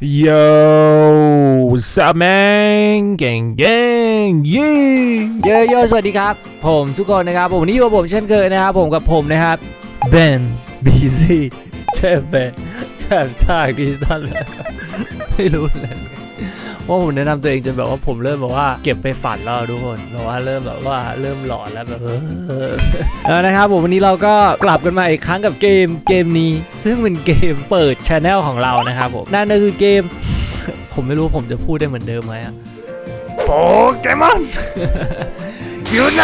Yo, what's up, man? Gang, gang, yeah. เยอะเยอะสวัสดีครับ ผมทุกคนนะครับ ผมวันนี้อยู่กับผมเช่นเคยนะครับ ผมกับผมนะครับเบนบีซีเทพเบนแคสตาร์ดิสตันเลยไม่รู้เลย ว่าผมแนะนำตัวเองจนแบบว่าผมเริ่มแบบว่าเก็บไปฝันแล้วทุกคนแบบว่าเริ่มแบบว่าเริ่มหลอนแล้วแบบเออแล้วนะครับผมวันนี้เราก็กลับกันมาอีกครั้งกับเกมเกมนี้ ซึ่งเป็นเกมเปิดช anel ของเรานะครับผมนั่นก็คือเกม ผมไม่รู้ผมจะพูดได้เหมือนเดิมไหมอะโปเกมอนอยู่ไหน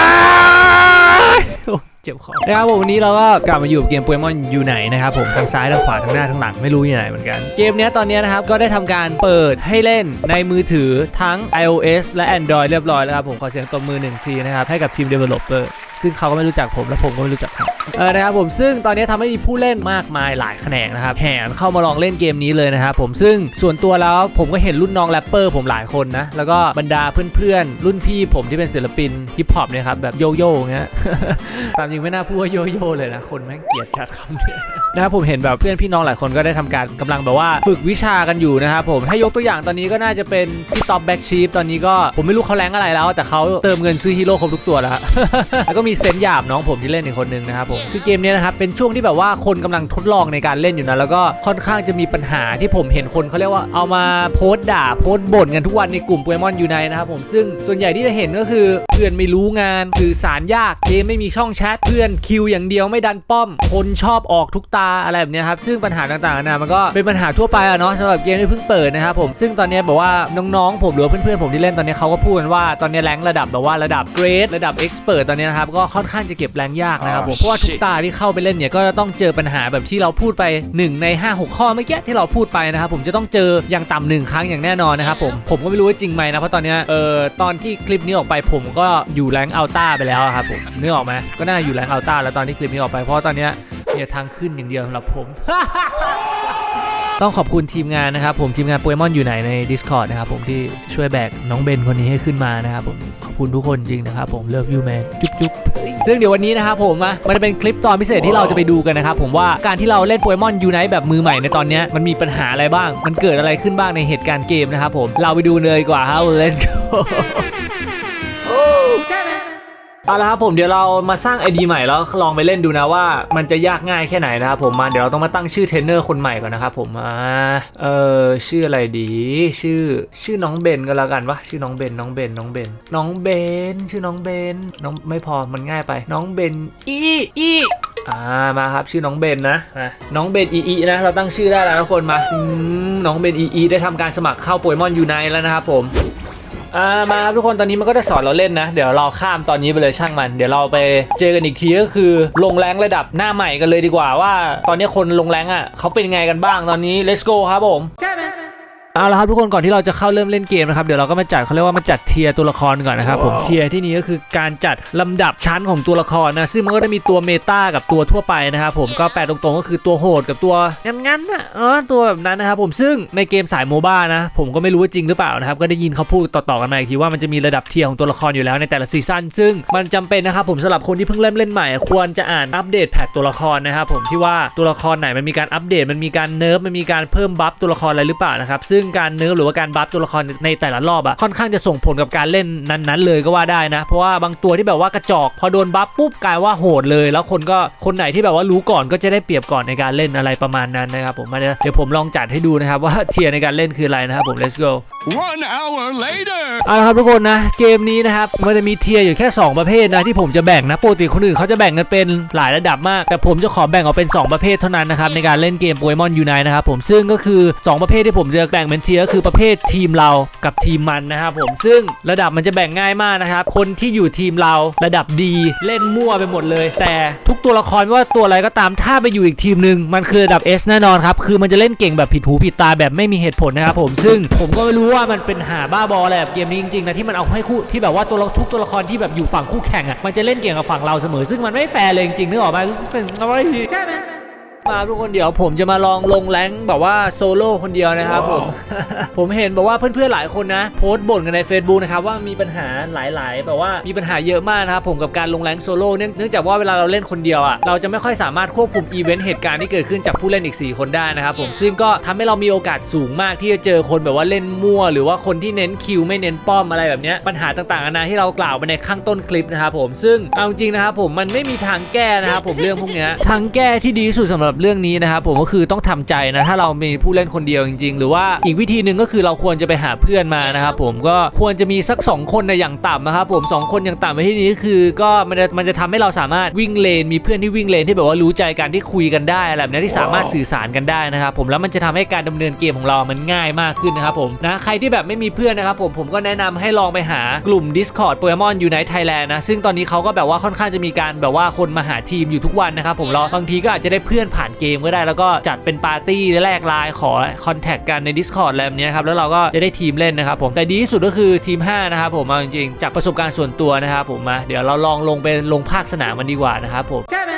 โอ้ เจ็บคอนะครับผมวันนี้เราก็กลับมาอยู่กับเกมโปเกมอนอยู่ไหนนะครับผมทางซ้ายทางขวาทางหน้าทางหลังไม่รู้อยู่ไหนเหมือนกัน เกมนี้ตอนนี้นะครับก็ได้ทำการเปิดให้เล่นในมือถือทั้ง iOS และ Android เรียบร้อยแล้วครับผมขอเสียงตบมือหนึ่งทีนะครับให้กับทีม Developer ซึ่งเขาก็ไม่รู้จักผมและผมก็ไม่รู้จักเขาเออนะครับผมซึ่งตอนนี้ทำให้มีผู้เล่นมากมายหลายแขนงนะครับแห่เข้ามาลองเล่นเกมนี้เลยนะครับผมซึ่งส่วนตัวแล้วผมก็เห็นรุ่นน้องแรปเปอร์ผมหลายคนนะแล้วก็บรรดาเพื่อนๆรุ่นพี่ผมที่เป็นศิลปินฮิปฮอปเนี่ยครับแบบโยโย่เงี้ยตามจริงไม่น่าพูดว่าโยโย่เลยนะคนแม่งเกลียดจัดคำเนี่ยนะครับผมเห็นแบบเพื่อนพี่น้องหลายคนก็ได้ทำการกำลังแบบว่าฝึกวิชากันอยู่นะครับผมถ้ายกตัวอย่างตอนนี้ก็น่าจะเป็นพี่ท็อปแบ็กชีฟตอนนี้ก็ผมไม่รู้เขาแรงอะไรแล้ว แต่เขาเติมเงินซื้อฮีโร่ครบทุกตัวแล้วแล้วก็มีีเซนหยาบน้องผมที่เล่นอีกคนนึงนะครับผมคือเกมนี้นะครับเป็นช่วงที่แบบว่าคนกำลังทดลองในการเล่นอยู่นะแล้วก็ค่อนข้างจะมีปัญหาที่ผมเห็นคนเขาเรียกว่าเอามาโพสต์ด่าโพสต์บ่นกันทุกวันในกลุ่มโปเกมอนยูไนนะครับผมซึ่งส่วนใหญ่ที่จะเห็นก็คือเพื่อนไม่รู้งานสื่อสารยากเกมไม่มีช่องแชทเพื่อนคิวอย่างเดียวไม่ดันป้อม คนชอบออกทุกตาอะไรแบบนี้ครับซึ่งปัญหาต่างๆนานามันก็เป็นปัญหาทั่วไปอะเนาะสำหรับเกมที่เพิ่งเปิดนะครับผมซึ่งตอนนี้แบบว่าน้องๆผมหรือเพื่อนๆผมที่เล่นตอนนี้เขาก็พูดกันว่าตอนนี้แรงระดับแบบว่าระดับเกรดระดับเอ็กซ์เพรสตอนนี้นะครับก็ค่อนข้างจะเก็บแรงยากนะครับผมเพราะว่าทุกตาที่เข้าไปเล่นเนี่ยก็จะต้องเจอปัญหาแบบที่เราพูดไป 1 ใน 5 6 ข้อเมื่อกี้ที่เราพูดไปนะครับผมจะต้องเจออย่างต่ำหนึ่งครั้งอย่างแน่นอนนะครับผมผมก็ไม่รู้ว่าจริงไหมนะเพราะตอนเนี้ยเอ่อตอนที่คลิปนี้ออกไปผมก็อยู่แรงอัลต้าไปแล้วอะครับผมนึกออกไหมก็น่าอยู่แรงอัลต้าแล้วตอนที่คลิปนี้ออกไปเพราะว่าตอนเนี้ยเนี่ยทางขึ้นอย่างเดียวสำหรับผม ต้องขอบคุณทีมงานนะครับผมทีมงานโปเกมอนอยู่ไหนใน Discord นะครับผมที่ช่วยแบกน้องเบนคนนี้ให้ขึ้นมานะครับผมขอบคุณทุกคนจริงนะครับผม Love you man จุ๊บจุ๊บซึ่งเดี๋ยววันนี้นะครับผมมันจะเป็นคลิปตอนพิเศษที่เราจะไปดูกันนะครับผมว่าการที่เราเล่นโปเกมอนยูไนแบบมือใหม่ในตอนนี้มันมีปัญหาอะไรบ้าง มันเกิดอะไรขึ้นบ้างในเหตุการณ์เกมนะครับผมเราไปดูเลยดีกว่าครับ let's go เอาละครับผมเดี๋ยวเรามาสร้าง ID ใหม่แล้วลองไปเล่นดูนะว่ามันจะยากง่ายแค่ไหนนะครับผมมาเดี๋ยวเราต้องมาตั้งชื่อเทรนเนอร์คนใหม่ก่อนนะครับผมอ่าเออชื่ออะไรดี ชื่อชื่อน้องเบนก็แล้วกันวะชื่อน้องเบนน้องเบนน้องเบนน้องเบนชื่อน้องเบนน้องไม่พอมันง่ายไป น้องเบนอีอีอ่ามาครับชื่อน้องเบนนะมาน้องเบนอีอีนะเราตั้งชื่อได้แล้วทุกคนมาน้องเบนอีอีได้ทำการสมัครเข้าโปเกมอนยูไนแล้วนะครับผม อ่ามาครับทุกคนตอนนี้มันก็จะสอนเราเล่นนะ เดี๋ยวเราข้ามตอนนี้ไปเลยช่างมัน เดี๋ยวเราไปเจอกันอีกทีก็คือลงแรงระดับหน้าใหม่กันเลยดีกว่าว่า ตอนนี้คนลงแรงอะเขาเป็นไงกันบ้างตอนนี้ let's go ครับผมใช่ไหม เอาละครับทุกคนก่อนที่เราจะเข้าเริ่มเล่นเกมนะครับเดี๋ยวเราก็มาจัดเขาเรียกว่ามาจัดเทียร์ตัวละครก่อนนะครับผมเทียร์ที่นี้ก็คือการจัดลำดับชั้นของตัวละครนะซึ่งมันก็จะมีตัวเมตากับตัวทั่วไปนะครับผมก็แปลตรงๆก็คือตัวโหดกับตัวงั้นๆน่ะเออตัวแบบนั้นนะครับผมซึ่งในเกมสายโมบ้านะผมก็ไม่รู้ว่าจริงหรือเปล่านะครับก็ได้ยินเขาพูดต่อๆกันมาอีกทีว่ามันจะมีระดับเทียร์ของตัวละครอยู่แล้วในแต่ละซีซั่นซึ่งมันจำเป็นนะครับผมสำหรับคนที่เพิ่งเริ่มเล่นใหม่ ควรจะอ่านอัปเดตแพทตัวละครนะครับผมที่ว่าตัวละครไหนมันมีการอัปเดตมันมีการเนิร์ฟมันมีการเพิ่มบัฟตัวละครอะไรหรือเปล่านะครับซึ่งการเนิร์ฟหรือว่าการบัฟตัวละครในแต่ละรอบอะค่อนข้างจะส่งผลกับการเล่นนั้นๆ เลยก็ว่าได้นะ เพราะว่าบางตัวที่แบบว่ากระจอกพอโดนบัฟปุ๊บกลายว่าโหดเลย แล้วคนก็คนไหนที่แบบว่ารู้ก่อนก็จะได้เปรียบก่อนในการเล่นอะไรประมาณนั้นนะครับผมมาเดี๋ยวเดี๋ยวผมลองจัดให้ดูนะครับว่าเทียร์ในการเล่นคืออะไรนะครับผม let's go One hour later. เอาละครับทุกคนนะ เกมนี้นะครับ มันจะมีเทียร์อยู่แค่ 2 ประเภทนะที่ผมจะแบ่งนะปกติคนอื่นเขาจะแบ่งกันเป็นหลายระดับมาก แต่ผมจะขอแบ่งออกเป็น 2 ประเภทเท่านั้นนะครับในการเล่นเกมโปเกมอนยูไนนะครับผมซึ่งก็คือ 2 ประเภทที่ผมจะแบ่งเป็น เทียร์ก็คือประเภททีมเรากับทีมมันนะครับผมซึ่งระดับมันจะแบ่งง่ายมากนะครับคนที่อยู่ทีมเราระดับดีเล่นมั่วไปหมดเลย แต่ทุกตัวละครไม่ว่าตัวอะไรก็ตามถ้าไปอยู่อีกทีมหนึ่งมันคือระดับ S แน่นอนครับคือมันจะเล่นเก่งแบบผิดหูผิดตาแบบไม่มีเหตุผลนะครับผมซึ่งผมก็ไม่รู้ว่ามันเป็นหาบ้าบออะไรแบบเกมนี้จริงๆนะที่มันเอาให้คู่ที่แบบว่าตัวละทุกตัวละครที่แบบอยู่ฝั่งคู่แข่งอะมันจะเล่นเก่งกับฝั่งเราเสมอ ซึ่งมันไม่แฟร์เลยจริงๆนึกออกไหมเป็นอะไรมาทุกคนเดี๋ยวผมจะมาลองลงแรงค์แบบว่าโซโล่คนเดียวนะครับผม ผมเห็นแบบว่าเพื่อนๆหลายคนนะ โพสต์บ่นกันใน Facebook นะครับว่ามีปัญหาหลายๆแบบว่ามีปัญหาเยอะมากนะครับผมกับการลงแรงค์โซโล่เนื่องเนื่องจากว่าเวลาเราเล่นคนเดียวอะเราจะไม่ค่อยสามารถควบคุมอีเวนต์เหตุการณ์ที่เกิดขึ้นจากผู้เล่นอีก 4 คนได้นะครับผมซึ่งก็ทำให้เรามีโอกาสสูงมากที่จะเจอคนแบบว่าเล่นมั่ว หรือว่าคนที่เน้นคิวไม่เน้นป้อมอะไรแบบเนี้ยปัญหาต่างๆนานาที่เรากล่าวไปในข้างต้นคลิปนะครับผมซึ่งเอาจริงนะครับผมมันไม่มีทางแก้นะครับผมเรื่องพวกเนี้ยทางแก้ที่ดีที่สุดสำหรับเรื่องนี้นะครับผมก็คือต้องทำใจนะถ้าเรามีผู้เล่นคนเดียวจริง ๆ หรือว่าอีกวิธีหนึ่งก็คือเราควรจะไปหาเพื่อนมานะครับผมก็ควรจะมีสัก 2 คนในะอย่างต่ำนะครับผมสองคนอย่างต่ำในที่นี้คือก็มันจะมันจะทำให้เราสามารถวิ่งเลน มีเพื่อนที่วิ่งเลนที่แบบว่ารู้ใจกันที่คุยกันได้อะไรแบบนี้ที่สามารถสื่อสารกันได้นะครับผมแล้วมันจะทำให้การดำเนินเกมของเรามันง่ายมากขึ้นนะครับผมนะใครที่แบบไม่มีเพื่อนนะครับผมผมก็แนะนำให้ลองไปหากลุ่ม Discord โปเกมอนยูไนไทยแลนด์นะซึ่งตอนนี้เขาก็แบบว่าค่อนข้างจะมีการแบบว่าคนมาหาทีมอยู่ทุกวันนะครับผมเราบางทีก็อาจจะได้เพื่อนผ่านเกมก็ได้แล้วก็จัดเป็นปาร์ตี้แลกไลน์ขอคอนแทคกันใน Discord อะไรแบบนี้ครับแล้วเราก็จะได้ทีมเล่นนะครับผมแต่ดีที่สุดก็คือทีม 5 นะครับผมเอาจริงๆจากประสบการณ์ส่วนตัวนะครับผมมาเดี๋ยวเราลองลงไปลงภาคสนามมันดีกว่านะครับผมใช่ไหม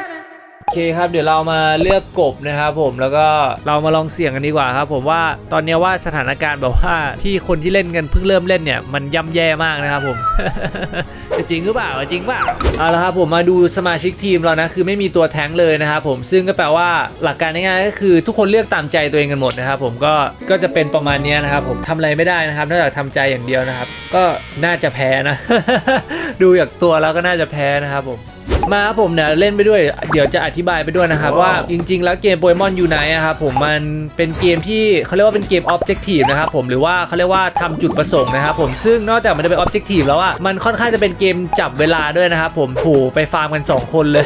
เคครับเดี๋ยวเรามาเลือกกบนะครับผมแล้วก็เรามาลองเสี่ยงกันดีกว่าครับผมว่าตอนนี้ว่าสถานการณ์แบบว่าที่คนที่เล่นกันเพิ่งเริ่มเล่นเนี่ยมันย่ำแย่มากนะครับผมจะจริงหรือเปล่าจริงเปล่าเอาละครับผมมาดูสมาชิกทีมเรานะคือไม่มีตัวแท้งเลยนะครับผมซึ่งก็แปลว่าหลักการง่ายๆก็คือทุกคนเลือกตามใจตัวเองกันหมดนะครับผมก็ก็จะเป็นประมาณนี้นะครับผมทำอะไรไม่ได้นะครับนอกจากทำใจอย่างเดียวนะครับ ก็น่าจะแพ้นะ ดูจากตัวแล้วก็น่าจะแพ้นะครับผม มาครับผมเนี่ยเล่นไปด้วย เดี๋ยวจะอธิบายไปด้วยนะครับ ว่าจริง ๆ แล้วเกมโปเกมอนยูไนอะครับผมมันเป็นเกมที่เขาเรียกว่าเป็นเกมออบเจกตีฟนะครับผมหรือว่าเขาเรียกว่าทำจุดประสงค์นะครับผมซึ่งนอกจากมันจะเป็นออบเจกตีฟแล้วอะมันค่อนข้างจะเป็นเกมจับเวลาด้วยนะครับผมโหไปฟาร์มกัน 2 คนเลย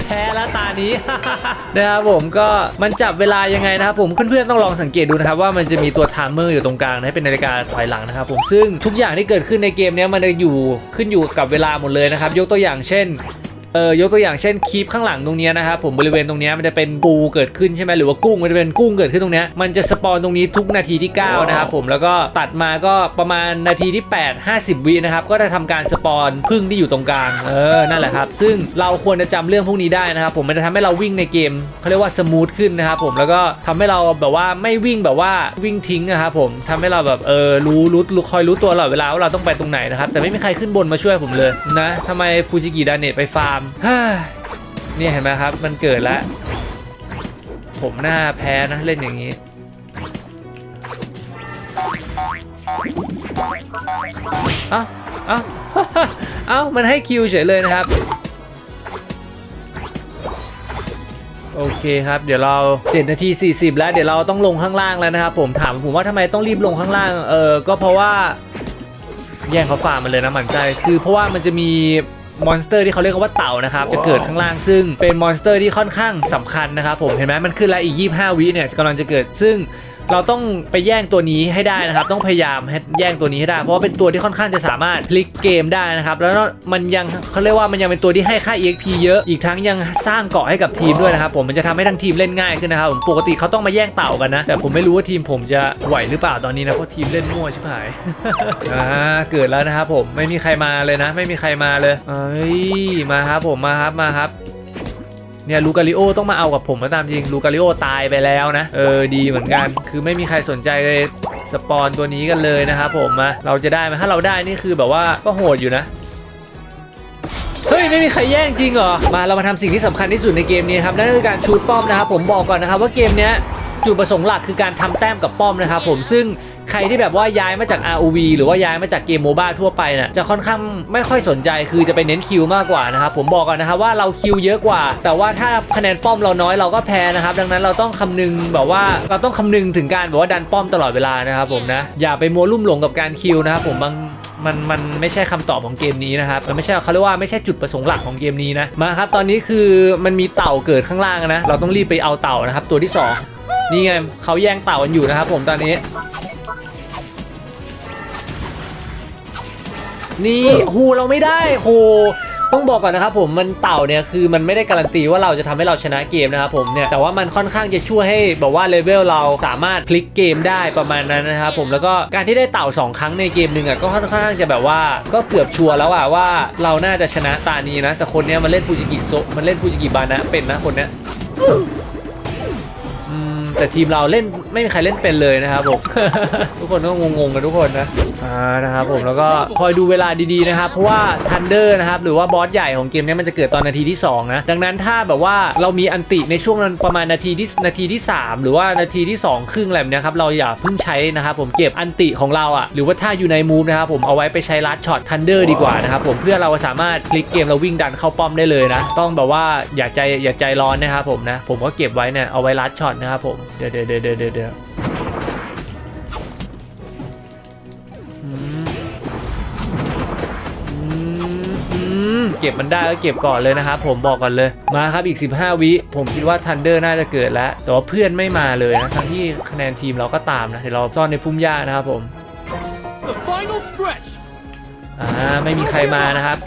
แพ้แล้วตานี้นะครับผมก็มันจับเวลายังไงนะครับผมเพื่อนๆต้องลองสังเกตดูนะครับว่ามันจะมีตัวไทม์เมอร์อยู่ตรงกลางนะให้เป็นนาฬิกาถอยหลังนะครับผมซึ่งทุกอย่างที่เกิดขึ้นในเกมเนี้ยมันจะอยู่ขึ้นอยู่กับเวลาหมดเลยนะครับยกตัวอย่างเช่น เออยกตัวอย่างเช่นคลิปข้างหลังตรงนี้นะครับผมบริเวณตรงนี้มันจะเป็นปูเกิดขึ้นใช่ไหมหรือว่ากุ้งมันจะเป็นกุ้งเกิดขึ้นตรงนี้มันจะสปอนตรงนี้ทุกนาทีที่ 9 นะครับผมแล้วก็ตัดมาก็ประมาณนาทีที่ 8 50 วินะครับก็จะทำการสปอนพึ่งที่อยู่ตรงกลางเออนั่นแหละครับ ซึ่งเราควรจะจำเรื่องพวกนี้ได้นะครับผมมันจะทำให้เราวิ่งในเกมเขาเรียกว่าสมูทขึ้นนะครับผมแล้วก็ทำให้เราแบบว่าไม่วิ่งแบบว่าวิ่งทิ้งนะครับผมทำให้เราแบบเออรู้รู้รู้คอยรู้ตัวตลอดเวลาว่าเราต้องไปตรงไหนนะครับแต่ไม่มีใครขึ้นบนมาช่วยผมเลยนะทำไมฟูจิกิดาเนตไปฟาร์มเนี่ยเห็นไหมครับ มันเกิดแล้วผมหน้าแพ้นะ เล่นอย่างนี้เอ้าเอ้าเอ้ามันให้คิวเฉยเลยนะครับ โอเคครับ เดี๋ยวเรา 7 นาที 40 แล้ว เดี๋ยวเราต้องลงข้างล่างแล้วนะครับ ผมถามผมว่าทำไมต้องรีบลงข้างล่าง เออก็เพราะว่าแย่งเขาฟาร์มมันเลยนะหมันใจ คือเพราะว่ามันจะมี มอนสเตอร์ที่เขาเรียกว่าเต่านะครับจะเกิดข้างล่างซึ่งเป็นมอนสเตอร์ที่ค่อนข้างสำคัญนะครับผมเห็นไหมมันขึ้นแล้วอีก 25 วิเนี่ยกำลังจะเกิดซึ่ง เราต้องไปแย่งตัวนี้ให้ได้นะครับ ต้องพยายามแย่งตัวนี้ให้ได้ เพราะว่าเป็นตัวที่ค่อนข้างจะสามารถพลิกเกมได้นะครับ แล้วมันยังเขาเรียกว่ามันยังเป็นตัวที่ให้ค่า EXP เยอะ อีกทั้งยังสร้างเกาะให้กับทีมด้วยนะครับผม มันจะทำให้ทั้งทีมเล่นง่ายขึ้นนะครับผม ปกติเขาต้องมาแย่งเต่ากันนะ แต่ผมไม่รู้ว่าทีมผมจะไหวหรือเปล่าตอนนี้นะ เพราะทีมเล่นมั่วชิบหาย อ่า เกิดแล้วนะครับผม ไม่มีใครมาเลยนะ ไม่มีใครมาเลยเอ้ย มาครับผม มาครับ มาครับ เนี่ยลูกาลิโอต้องมาเอากับผมนะตามจริงลูกาลิโอตายไปแล้วนะ เออดีเหมือนกัน คือไม่มีใครสนใจเลยสปอนตัวนี้กันเลยนะครับผมมาเราจะได้ไหมถ้าเราได้นี่คือแบบว่าก็โหดอยู่นะเฮ้ย ไม่มีใครแย่งจริงเหรอ มาเรามาทำสิ่งที่สำคัญที่สุดในเกมนี้ครับ นั่นคือการชูดป้อมนะครับ ผมบอกก่อนนะครับว่าเกมเนี้ยจุดประสงค์หลักคือการทำแต้มกับป้อมนะครับผมซึ่ง ใครที่แบบว่าย้ายมาจาก ROV หรือว่าย้ายมาจากเกมโมบ้าทั่วไปน่ะจะค่อนข้างไม่ค่อยสนใจคือจะไปเน้นคิวมากกว่านะครับผมบอกก่อนนะครับว่าเราคิวเยอะกว่า แต่ว่าถ้าคะแนนป้อมเราน้อยเราก็แพ้นะครับดังนั้นเราต้องคำนึงแบบว่าเราต้องคำนึงถึงการแบบว่าดันป้อมตลอดเวลานะครับผมนะอย่าไปมัวลุ่มหลงกับการคิวนะครับผมบางมันมันไม่ใช่คำตอบของเกมนี้นะครับมันไม่ใช่เขาเรียกว่าไม่ใช่จุดประสงค์หลักของเกมนี้นะมาครับตอนนี้คือมันมีเต่าเกิดข้างล่างนะ เราต้องรีบไปเอาเต่านะครับตัวที่สองนี่ไงเขาแย่งเต่ากันอยู่นะครับผมตอนนี้ นี่หูเราไม่ได้โหต้องบอกก่อนนะครับผมมันเต่าเนี่ยคือมันไม่ได้การันตีว่าเราจะทำให้เราชนะเกมนะครับผมเนี่ยแต่ว่ามันค่อนข้างจะช่วยให้แบบว่าเลเวลเราสามารถพลิกเกมได้ประมาณนั้นนะครับผมแล้วก็การที่ได้เต่า 2 ครั้งในเกมหนึ่งอะก็ค่อนข้างจะแบบว่าก็เกือบชัวร์แล้วอะว่าเราน่าจะชนะตานี้นะ แต่คนเนี้ยมันเล่นฟูจิกิโซมันเล่นฟูจิกิบานะเป็นนะคนเนี้ย แต่ทีมเราเล่นไม่มีใครเล่นเป็นเลยนะครับผม ทุกคนก็งงๆกันทุกคนนะอ่านะครับผมแล้วก็คอยดูเวลาดีๆนะครับเพราะว่าทันเดอร์นะครับหรือว่าบอสใหญ่ของเกมนี้มันจะเกิดตอนนาทีที่สองนะดังนั้นถ้าแบบว่าเรามีอันติในช่วงนั้นประมาณนาทีที่นาทีที่สามหรือว่านาทีที่สองครึ่งอะไรแบบนี้ครับเราอย่าเพิ่งใช้นะครับผมเก็บอันติของเราอะหรือว่าถ้าอยู่ในมูฟนะครับผมเอาไว้ไปใช้ลัดช็อตทันเดอร์ดีกว่านะครับผมเพื่อเราสามารถพลิกเกมเราวิ่งดันเข้าป้อมได้เลยนะต้องแบบว่าอย่าใจอย่าใจร้อนนะครับผมนะผมก็เก็บไว้เนี่ยเอาไว้ลัดช็อตนะครับผมเดี๋ยวเดี๋ยวเดี๋ยวเดี๋ยวเก็บมันได้ก็เก็บก่อนเลยนะครับผมบอกก่อนเลยมาครับอีก 15 วิผมคิดว่าทันเดอร์น่าจะเกิดแล้ว แต่ว่าเพื่อนไม่มาเลยนะทั้งที่คะแนนทีมเราก็ตามนะเดี๋ยวเราซ่อนในพุ่มหญ้านะครับผมอ่าไม่มีใครมานะครับ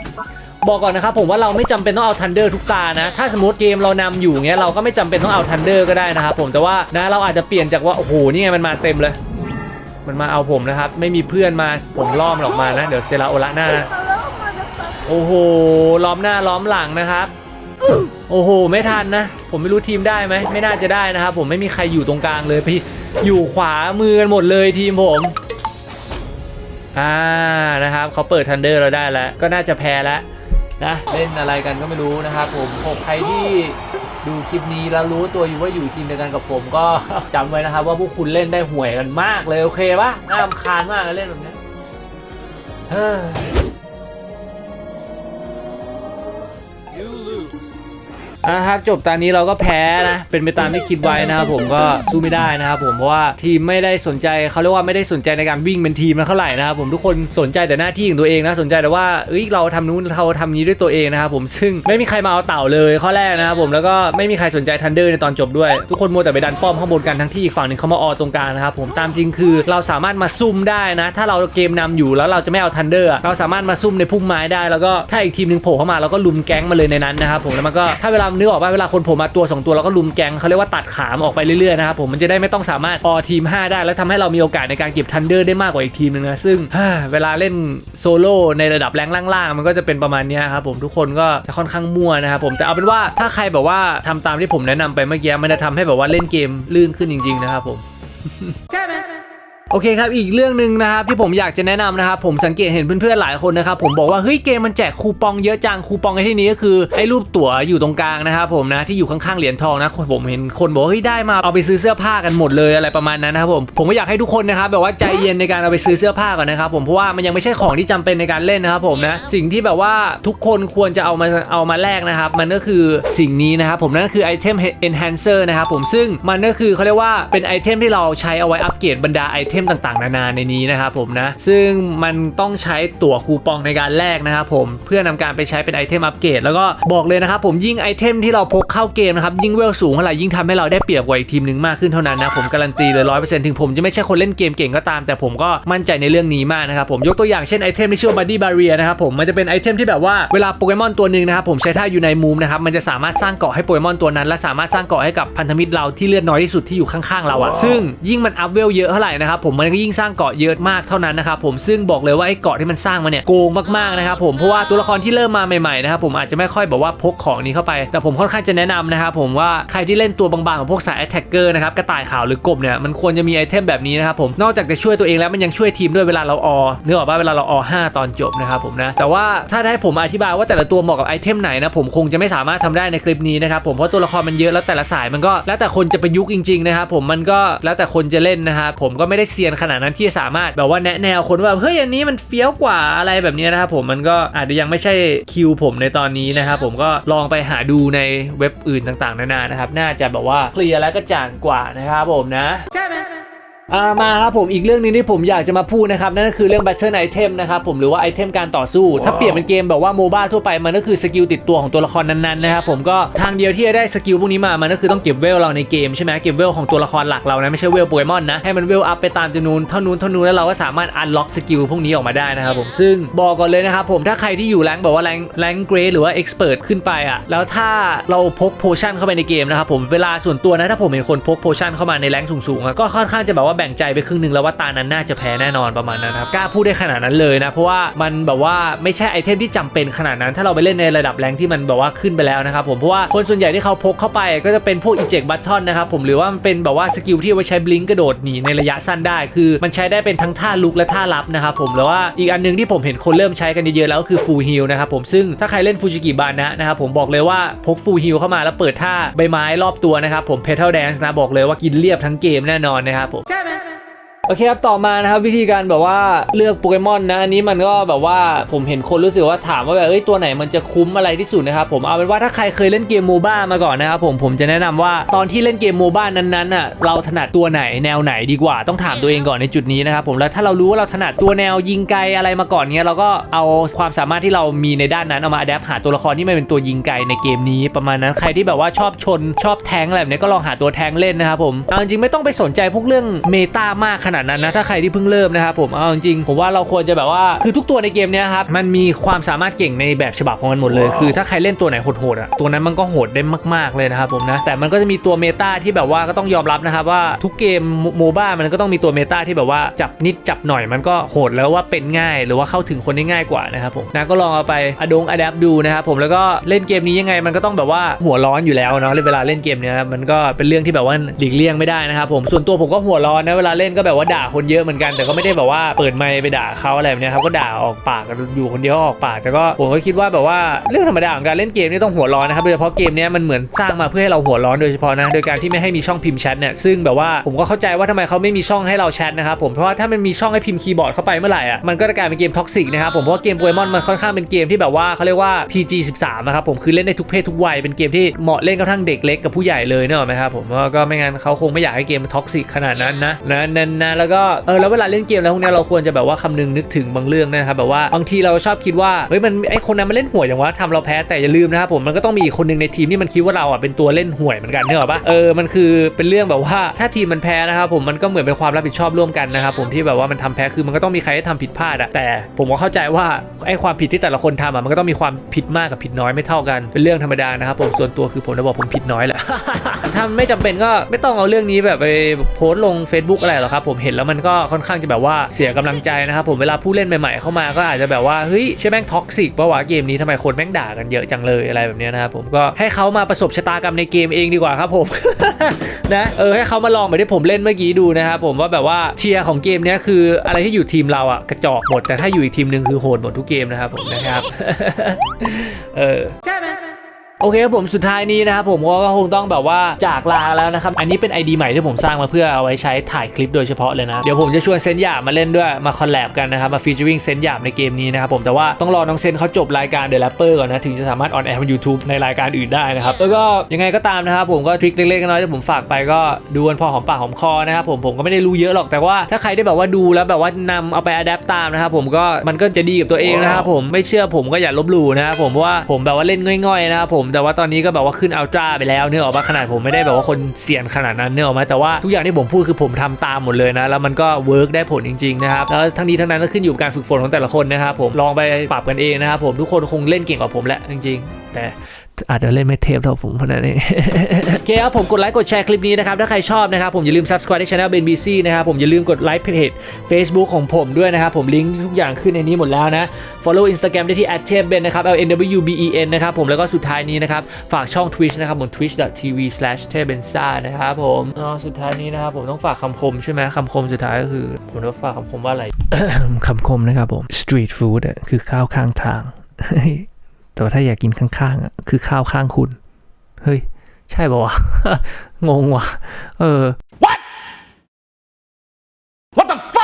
บอกก่อนนะครับผมว่าเราไม่จำเป็นต้องเอาทันเดอร์ทุกตานะ ถ้าสมมติเกมเรานำอยู่เงี้ยเราก็ไม่จำเป็นต้องเอาทันเดอร์ก็ได้นะครับผมแต่ว่านะเราอาจจะเปลี่ยนจากว่าโอ้โหนี่ไงมันมาเต็มเลย มันมาเอาผมนะครับ ไม่มีเพื่อนมาผมล้อมหรอกมานะ เดี๋ยวเซราโอละหน้าโอ้โหล้อมหน้าล้อมหลังนะครับโอ้โห ไม่ทันนะ ผมไม่รู้ทีมได้ไหมไม่น่าจะได้นะครับผมไม่มีใครอยู่ตรงกลางเลยพี่อยู่ขวามือกันหมดเลยทีมผมอ่านะครับเขาเปิดทันเดอร์เราได้แล้ว ก็น่าจะแพ้แล้ว นะเล่นอะไรกันก็ไม่รู้นะครับผมผมใครที่ดูคลิปนี้แล้วรู้ตัวอยู่ว่าอยู่ทีมเดียวกันกับผมก็จำไว้นะครับว่าพวกคุณเล่นได้ห่วยกันมากเลยโอเคปะน่ารำคาญมากเลยเล่นแบบนี้เฮ้ นะครับจบตอนนี้เราก็แพ้นะเป็นไปตามที่คิดไว้นะครับผมก็สู้ไม่ได้นะครับผมเพราะว่าทีมไม่ได้สนใจเขาเรียกว่าไม่ได้สนใจในการวิ่งเป็นทีมนะเท่าไหร่นะครับผมทุกคนสนใจแต่หน้าที่ของตัวเองนะสนใจแต่ว่าเอ้ยเราทำนู้นเราทำนี้ด้วยตัวเองนะครับผมซึ่งไม่มีใครมาเอาเต่าเลยข้อแรกนะครับผมแล้วก็ไม่มีใครสนใจทันเดอร์ในตอนจบด้วย ทุกคนมัวแต่ไปดันป้อมข้างบนกันทั้งที่อีกฝั่งหนึ่งเขามาออตรงกลางนะครับผมตามจริงคือเราสามารถมาซุ่มได้นะ ถ้าเราเกมนำอยู่แล้วเราจะไม่เอาทันเดอร์เราสามารถมาซุ่มในพุ่มไม้ได้ แล้วก็ถ้าอีกทีมหนึ่งโผล่เข้ามาเราก็ลุมแก๊งมาเลยในนั้นนะครับผมแล้วมันก็ถ้าเวลานึกออกว่าเวลาคนผล่มาตัวสองตัวเราก็ลุมแกงเขาเรียกว่าตัดขามออกไปเรื่อยๆนะครับผมมันจะได้ไม่ต้องสามารถออทีม 5 ได้ แล้วทำให้เรามีโอกาสในการเก็บทันเดอร์ได้มากกว่าอีกทีมหนึงนะซึ่งเวลาเล่นโซโล่ในระดับแรงล่างๆ มันก็จะเป็นประมาณนี้ครับผมทุกคนก็จะค่อนข้างมั่วนะครับผมแต่เอาเป็นว่าถ้าใครแบบว่าทำตามที่ผมแนะนำไปเมื่อกี้มันจะทำให้แบบว่าเล่นเกมลื่นขึ้นจริงๆนะครับผมใช่ไหม โอเคครับ อีกเรื่องหนึ่งนะครับที่ผมอยากจะแนะนำนะครับผมสังเกตเห็นเพื่อนๆหลายคนนะครับผมบอกว่าเฮ้ยเกมมันแจกคูปองเยอะจังคูปองในที่นี้ก็คือไอ้รูปตั๋วอยู่ตรงกลางนะครับผมนะที่อยู่ข้างๆเหรียญทองนะผมเห็นคนบอกว่าเฮ้ยได้มาเอาไปซื้อเสื้อผ้ากันหมดเลยอะไรประมาณนั้นนะครับผมผมก็อยากให้ทุกคนนะครับแบบว่าใจเย็นในการเอาไปซื้อเสื้อผ้าก่อนนะครับผมเพราะว่ามันยังไม่ใช่ของที่จำเป็นในการเล่นนะครับผมนะสิ่งที่แบบว่าทุกคนควรจะเอามาเอามาแลกนะครับมันก็คือสิ่งนี้นะครับผมนั่นก็คือไอเทม enhancer นะครับผมซึ่งมันก็คือเขาเรียกว่าเป็นไอเทมที่เราใช้เอาไว้อัปเกรดบรรดาไอเททมต่างๆ นานาในนี้นะครับผมนะ ซึ่งมันต้องใช้ตั๋วคูปองในการแลกนะครับผมเพื่อนำการไปใช้เป็นไอเทมอัปเกรดแล้วก็บอกเลยนะครับผมยิ่งไอเทมที่เราพกเข้าเกมนะครับยิ่งเวลสูงเท่าไหร่ยิ่งทำให้เราได้เปรียบกว่าอีกทีมหนึ่งมากขึ้นเท่านั้นนะผมการันตีเลยร้อยเปอร์เซ็นต์ถึงผมจะไม่ใช่คนเล่นเกมเก่งก็ตาม แต่ผมก็มั่นใจในเรื่องนี้มากนะครับผมยกตัวอย่างเช่นไอเทมที่ชื่อว่า Buddy Barrier นะครับผมมันจะเป็นไอเทมที่แบบว่าเวลาโปเกมอนตัวหนึ่งนะครับผมใช้ท่าอยู่ในมุมนะครับมันจะสามารถสร้างเกาะให้โปเกมอนตัวนั้น และสามารถสร้างเกาะให้กับพันธมิตรเราที่เลือดน้อยที่สุดที่อยู่ข้างๆเราอะซึ่งยิ่งมันอัพเวลเยอะเท่าไหร่นะครับผมมันก็ยิ่งสร้างเกาะเยอะมากเท่านั้นนะครับผมซึ่งบอกเลยว่าไอ้เกาะที่มันสร้างมาเนี่ยโกงมากๆนะครับผมเพราะว่าตัวละครที่เริ่มมาใหม่ๆนะครับผมอาจจะไม่ค่อยแบบว่าพกของนี้เข้าไป แต่ผมค่อนข้างจะแนะนำนะครับผมว่าใครที่เล่นตัวบางๆของพวกสาย attacker นะครับกระต่ายขาวหรือกบเนี่ยมันควรจะมีไอเทมแบบนี้นะครับผมนอกจากจะช่วยตัวเองแล้วมันยังช่วยทีมด้วยเวลาเราออเนื้อออกป่ะเวลาเราออ5ตอนจบนะครับผมนะแต่ว่าถ้าได้ผมอธิบายว่าแต่ละตัวเหมาะกับไอเทมไหนนะผมคงจะไม่สามารถทำได้ในคลิปนี้นะครับผมเพราะตัวละครมันเยอะแล้วแต่ละสายมันก็แล้วแต่คนจะประยุกต์จริงๆนะครับผมมันก็แล้วแต่คนจะเล่นนะครับผมก็ไม่ได้เซียนขนาดนั้นที่สามารถแบบว่าแนะแนวคนว่าเฮ้ยอันนี้มันเฟี้ยวกว่าอะไรแบบนี้นะครับผมมันก็อาจจะยังไม่ใช่คิวผมในตอนนี้นะครับผมก็ลองไปหาดูในเว็บอื่นต่างๆนานานะครับน่าจะแบบว่าเคลียร์และกระจ่างกว่านะครับผมนะใช่ไหม อ่ามาครับผมอีกเรื่องหนึงที่ผมอยากจะมาพูดนะครับนั่นก็คือเรื่อง Battle Item นะครับผมหรือว่าไอเทมการต่อสู้ ถ้าเปรียบเป็นเกมแบบว่าโมบ้าทั่วไปมันก็คือสกิลติดตัวของตัวละครนั้นๆนะครับผมก็ทางเดียวที่จะได้สกิลพวกนี้มามันก็คือต้องเก็บเวลเราในเกมใช่ไหมเก็บเวลของตัวละครหลักเรานะไม่ใช่เวลโปเกมอนนะให้มันเวลอัพไปตามจำนวนเท่านู้นเท่านู้นแล้วเราก็สามารถอันล็อกสกิลพวกนี้ออกมาได้นะครับผมซึ่งบอกก่อนเลยนะครับผมถ้าใครที่อยู่แรงแบบว่าแรงแรงเกรดหรือว่าเอ็กซ์เพรสขึ้นไปอะแล้วถ้าเราพกโพชั่นเข้าไปในเกมนะครับผมเวลาส่วนตัวนะถ้าผมเห็นคนพกโพชั่นเข้ามาในแรงสูงๆอะก็ค่อนข้างจะแบบว่าว่าแบ่งใจไปครึ่งหนึ่งแล้วว่าตานั้นน่าจะแพ้แน่นอนประมาณนั้นครับกล้าพูดได้ขนาดนั้นเลยนะเพราะว่ามันแบบว่าไม่ใช่ไอเทมที่จำเป็นขนาดนั้น ถ้าเราไปเล่นในระดับแรงที่มันแบบว่าขึ้นไปแล้วนะครับผมเพราะว่าคนส่วนใหญ่ที่เขาพกเข้าไปก็จะเป็นพวก eject button นะครับผมหรือว่ามันเป็นแบบว่าสกิลที่ไว้ใช้บลิงกระโดดหนีในระยะสั้นได้ คือมันใช้ได้เป็นทั้งท่าลุกและท่ารับนะครับผมแล้วว่าอีกอันหนึงที่ผมเห็นคนเริ่มใช้กันเยอะๆแล้วก็คือ full heal นะครับผมซึ่งถ้าใครเล่นฟูจิกิบานะนะครับผมบอกเลยว่าพก full heal เข้ามาแล้วเปิดท่าใบไม้รอบตัวนะครับผม petal dance นะบอกเลยว่ากินเรียบทั้งเกมแน่นอนนะครับผม যাবে โอเคครับ ต่อมานะครับวิธีการแบบว่าเลือกโปเกมอนนะ อันนี้มันก็แบบว่าผมเห็นคนรู้สึกว่าถามว่าแบบเอ้ยตัวไหนมันจะคุ้มอะไรที่สุดนะครับผมเอาเป็นว่าถ้าใครเคยเล่นเกมโมบ้ามาก่อนนะครับผมผมจะแนะนำว่าตอนที่เล่นเกมโมบ้านั้นๆน่ะเราถนัดตัวไหนแนวไหนดีกว่าต้องถามตัวเองก่อนในจุดนี้นะครับผมแล้วถ้าเรารู้ว่าเราถนัดตัวแนวยิงไกลอะไรมาก่อนเนี้ยเราก็เอาความสามารถที่เรามีในด้านนั้นเอามาอัดแอปหาตัวละครที่มันเป็นตัวยิงไกลในเกมนี้ประมาณนั้นใครที่แบบว่าชอบชนชอบแทงอะไรแบบเนี้ยก็ลองหาตัวแทงเล่นนะครับผมเอาจริงๆไม่ต้องไปสนใจพวกเรื่องเมตามากขนาดนั้นนะถ้าใครที่เพิ่งเริ่มนะครับผมเอาจริงๆผมว่าเราควรจะแบบว่าคือทุกตัวในเกมเนี้ยครับมันมีความสามารถเก่งในแบบฉบับของมันหมดเลยคือถ้าใครเล่นตัวไหนโหดๆอะตัวนั้นมันก็โหดได้มาก ๆเลยนะครับผมนะแต่มันก็จะมีตัวเมตาที่แบบว่าก็ต้องยอมรับนะครับว่าทุกเกมโมบ้ามันก็ต้องมีตัวเมตาที่แบบว่าจับนิดจับหน่อยมันก็โหดแล้วว่าเป็นง่ายหรือว่าเข้าถึงคนได้ง่ายกว่านะครับผมนะก็ลองเอาไปอดงอะแดปดูนะครับผมแล้วก็เล่นเกมนี้ยังไงมันก็ต้องแบบว่าหัวร้อนอยู่แล้วเนาะเวลาเล่นเกมเนี้ยมันก็เป็นเรื่องที่แบบว่าหลีกเลี่ยงไม่ได้นะครับผมส่วนตัวผมก็หัวร้อนนะเวลาเล่นก็แบบว่าด่าคนเยอะเหมือนกันแต่ก็ไม่ได้แบบว่าเปิดไมค์ไปด่าเขาอะไรแบบนี้ครับก็ด่าออกปากกันอยู่คนเดียวออกปากแต่ก็ผมก็คิดว่าแบบว่าเรื่องธรรมดาของการเล่นเกมนี่ต้องหัวร้อนนะครับโดยเฉพาะเกมนี้มันเหมือนสร้างมาเพื่อให้เราหัวร้อนโดยเฉพาะนะโดยการที่ไม่ให้มีช่องพิมพ์แชทเนี่ยซึ่งแบบว่าผมก็เข้าใจว่าทำไมเขาไม่มีช่องให้เราแชทนะครับผมเพราะว่าถ้ามันมีช่องให้พิมพ์คีย์บอร์ดเข้าไปเมื่อไหร่อะมันก็จะกลายเป็นเกมท็อกซิกนะครับผมเพราะว่าเกมโปเกมอนมันค่อนข้างเป็นเกมที่แบบว่าเขาเรียกว่า PG 13นะครับผมคือเล่นได้ทุกเพศทุกวัยเป็นเกมที่เหมาะเล่นกับทั้งเด็กเล็กกับผู้ใหญ่เลยเนอะไหมครับผมก็ไม่งั้นเขาคงไม่อยากให้เกมมันท็อกซิกขนาดนั้นนะนะนั่นนะแล้วก็เออแล้วเวลาเล่นเกมแล้วพวกเนี้ยเราควรจะแบบว่าคำนึงนึกถึงบางเรื่องนะครับแบบว่าบางทีเราชอบคิดว่าเฮ้ยมันไอคนนั้นมันเล่นห่วยอย่างวะทำเราแพ้แต่อย่าลืมนะครับผมมันก็ต้องมีอีกคนหนึ่งในทีมที่มันคิดว่าเราอะเป็นตัวเล่นห่วยเหมือนกันเนกอะปะเออมันคือเป็นเรื่องแบบว่าถ้าทีมมันแพ้นะครับผมมันก็เหมือนเป็นความรับผิดชอบร่วมกันนะครับผมที่แบบว่ามันทำแพ้คือมันก็ต้องมีใครที่ทำผิดพลาดอะแต่ผมก็เข้าใจว่าไอความผิดที่แต่ละคนทำอะมันก็ต้องมีความผิดมากกับผิดน้อยไม่เท่ากันเป็นเรื่องธรรมดานะครับผมส่วนตัวคือผมจะบอกผมผิดน้อยแหละถ้าไม่จำเป็นก็ไม่ต้องเอาเรื่องนี้แบบไปโพสต์ลง Facebook อะไรหรอกครับผมเห็นแล้วมันก็ค่อนข้างจะแบบว่าเสียกำลังใจนะครับผมเวลาผู้เล่นใหม่ๆเข้ามาก็อาจจะแบบว่าเฮ้ยใช่แม่งท็อกซิกปะวะเกมนี้ทำไมคนแม่งด่ากันเยอะจังเลยอะไรแบบเนี้ยนะครับผมก็ให้เขามาประสบชะตากรรมในเกมเองดีกว่าครับผมนะเออให้เขามาลองแบบที่ผมเล่นเมื่อกี้ดูนะครับผมว่าแบบว่าเทียร์ของเกมนี้คืออะไรที่อยู่ทีมเราอะกระจอกหมดแต่ถ้าอยู่อีกทีมหนึ่งคือโหดหมดทุกเกมนะครับผมนะครับเออ โอเคครับผมสุดท้ายนี้นะครับผมก็คงต้องแบบว่าจากลาแล้วนะครับ อันนี้เป็น ID ใหม่ที่ผมสร้างมาเพื่อเอาไว้ใช้ถ่ายคลิปโดยเฉพาะเลยนะ เดี๋ยวผมจะชวนเซนหยาบมาเล่นด้วยมาคอลแลบกันนะครับ มาฟีเจอริงเซนหยาบในเกมนี้นะครับผมแต่ว่าต้องรอน้องเซนเขาจบรายการ The Rapper ก่อนนะ ถึงจะสามารถออนแอร์บน YouTube ในรายการอื่นได้นะครับ แล้วก็ยังไงก็ตามนะครับผมก็ทริคเล็กๆน้อยๆที่ผมฝากไปก็ดูกันพอหอมปากหอมคอนะครับผมผมก็ไม่ได้รู้เยอะหรอกแต่ว่าถ้าใครได้แบบว่าดูแล้วแบบว่านำเอาไปอัดแอปตามนะครับผมก็มันก็จะดีกับตัวเองนะครับผมไม่เชื่อผมก็อย่าลบหลู่นะครับผมว่าผมแบบว่าเล่นง่อยๆนะครับผมแต่ว่าตอนนี้ก็แบบว่าขึ้นอัลตร้าไปแล้วเนื้อออกมาขนาดผมไม่ได้แบบว่าคนเสียนขนาดนั้นเนื้อออกมาแต่ว่าทุกอย่างที่ผมพูดคือผมทำตามหมดเลยนะ แล้วมันก็เวิร์กได้ผลจริงๆนะครับแล้วทั้งนี้ทั้งนั้นก็ขึ้นอยู่กับการฝึกฝนของแต่ละคนนะครับผมลองไปปรับกันเองนะครับผมทุกคนคงเล่นเก่งกว่าผมแหละจริงๆ แต่ อาจจะเล่นไม่เทพเท่าผมเท่านั้นเองโอเคครับผมกดไลค์กดแชร์คลิปนี้นะครับ ถ้าใครชอบนะครับ ผมอย่าลืม subscribe ที่ channel Ben BC นะครับผมอย่าลืมกดไลค์เพจ Facebook ของผมด้วยนะครับ ผมลิงก์ทุกอย่างขึ้นในนี้หมดแล้วนะ follow Instagram ได้ที่ @teben นะครับ l n w b e n นะครับผมแล้วก็สุดท้ายนี้นะครับ ฝากช่อง Twitch นะครับผม twitch.tv/tebensa นะครับผมอ๋อสุดท้ายนี้นะครับผมต้องฝากคำคมใช่ไหมคำคมสุดท้ายก็คือผมต้องฝากคำคมว่าอะไรคำคมนะครับผม street food อะคือข้าวข้างทาง แต่ว่าถ้าอยากกินข้างๆอะคือข้าวข้างคุณ เฮ้ย ใช่ป่าวะ งงว่ะ เออ